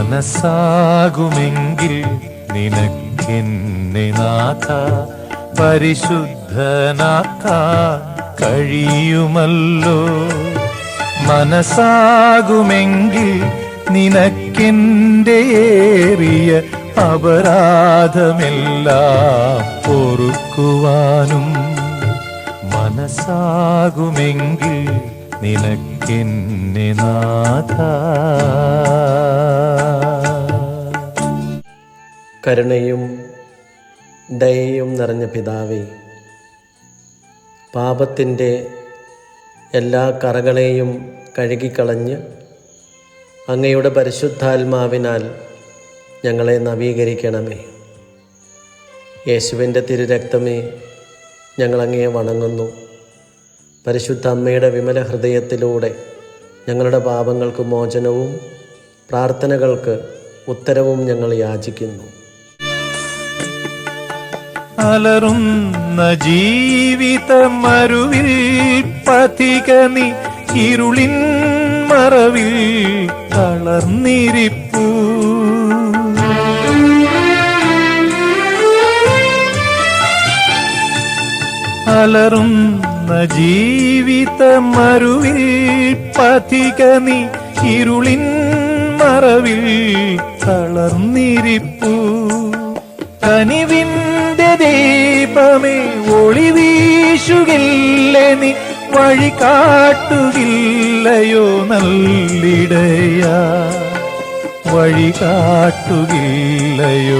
മനസ്സാകുമെങ്കിൽ നിനക്കെന്നെ നാഥ പരിശുദ്ധനാക്കാൻ കഴിയുമല്ലോ. മനസ്സാകുമെങ്കിൽ നിനക്കെന്റെ ഏറിയ അപരാധമെല്ലാം പൊറുക്കുവാനും മനസ്സാകുമെങ്കിൽ നിനക്കെന്നെ നാഥ. കരുണയും ദയയും നിറഞ്ഞ പിതാവേ പാപത്തിന്റെ എല്ലാ കറകളെയും കഴുകിക്കളഞ്ഞ് അങ്ങയുടെ പരിശുദ്ധാത്മാവിനാൽ ഞങ്ങളെ നവീകരിക്കണമേ. യേശുവിന്റെ തിരുരക്തമേ ഞങ്ങളങ്ങയെ വണങ്ങുന്നു. പരിശുദ്ധ അമ്മയുടെ വിമല ഹൃദയത്തിലൂടെ ഞങ്ങളുടെ പാപങ്ങൾക്ക് മോചനവും പ്രാർത്ഥനകൾക്ക് ഉത്തരവും ഞങ്ങൾ യാചിക്കുന്നു. അലറുന്ന മരുവിൽ പതികനി ഇരുളിൻ മറവിൽ തളർന്നിരിപ്പൂ. അലറുന്ന മരുവിൽ പതികനി ഇരുളിൻ മറവിൽ തളർന്നിരിപ്പൂ. കനിവിന്റെ ദീപമേ ഒളി വീശുകില്ല നീ? വഴി കാട്ടുകില്ലയോ നല്ലിടയ? വഴി കാട്ടുകില്ലയോ